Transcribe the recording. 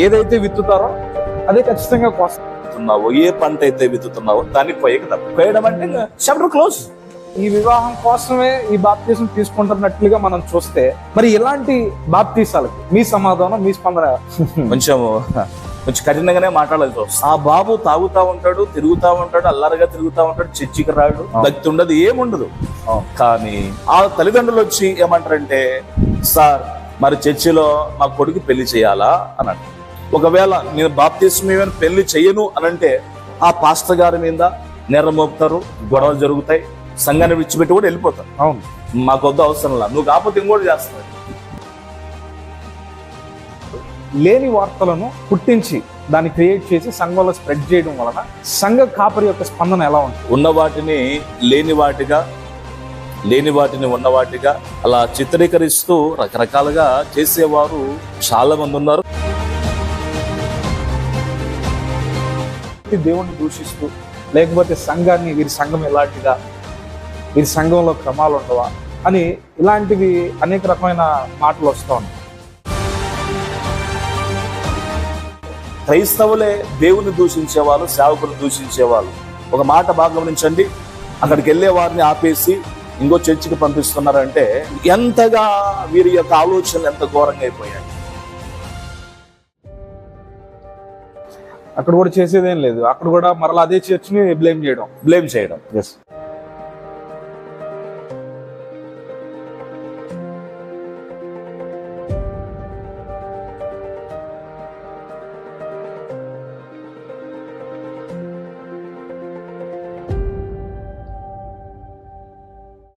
ఏదైతే విత్తుతారో అదే ఖచ్చితంగా కోస్తారు విత్తుతున్నావో ఏ పంట అయితే విత్తుతున్నావో దాన్ని కొయ్యక తప్ప. కొయ్యడం అంటే చాప్టర్ క్లోజ్. ఈ వివాహం కోసమే ఈ బాప్తీసం తీసుకుంటున్నట్లుగా మనం చూస్తే మరి ఇలాంటి బాప్తీసాలకి మీ సమాధానం మీ స్పందన కొంచెం కొంచెం కఠినంగానే మాట్లాడాల్సి వస్తుంది ఆ బాబు తాగుతా ఉంటాడు తిరుగుతా ఉంటాడు అల్లరిగా తిరుగుతా ఉంటాడు చర్చికి రాడు భక్తి ఉండదు ఏముండదు కానీ ఆ తల్లిదండ్రులు వచ్చి ఏమంటారంటే సార్ మరి చర్చిలో మా కొడుకు పెళ్ళి చేయాలా? అని అంటారు. ఒకవేళ నేను బాప్తిస్మేమైనా పెళ్ళి చేయను అని అంటే ఆ పాస్టర్ గారి మీద నేరం మోపుతారు గొడవలు జరుగుతాయి సంఘాన్ని విడిచిపెట్టి కూడా వెళ్ళిపోతారు. అవును. మాకు వద్ద అవసరం లేదు. నువ్వు కాకపోతే ఇంకోటి చేస్తావు. లేని వార్తలను పుట్టించి దాన్ని క్రియేట్ చేసి సంఘంలో స్ప్రెడ్ చేయడం వలన సంఘ కాపరి యొక్క స్పందన ఎలా ఉంటుంది? ఉన్న వాటిని లేని వాటిగా లేని వాటిని ఉన్న వాటిగా అలా చిత్రీకరిస్తూ రకరకాలుగా చేసేవారు చాలా మంది ఉన్నారు. దేవుణ్ణి దూషిస్తూ లేకపోతే సంఘాన్ని వీరి సంఘం ఎలాంటిదా వీరి సంఘంలో క్రమాలు ఉండవా అని ఇలాంటివి అనేక రకమైన మాటలు వస్తూ ఉన్నాయి. క్రైస్తవులే దేవుని దూషించేవాళ్ళు సేవకులు దూషించేవాళ్ళు ఒక మాట బాగా గమనించండి. అక్కడికి వెళ్ళే వారిని ఆపేసి ఇంకో చర్చికి పంపిస్తున్నారంటే ఎంతగా వీరి యొక్క ఆలోచనలు ఎంత ఘోరంగా అయిపోయాయి. అక్కడ కూడా చేసేదేం లేదు. అక్కడ కూడా మరలా అదే చర్చిని బ్లేమ్ చేయడం. బ్లేమ్ చేయడం. ఎస్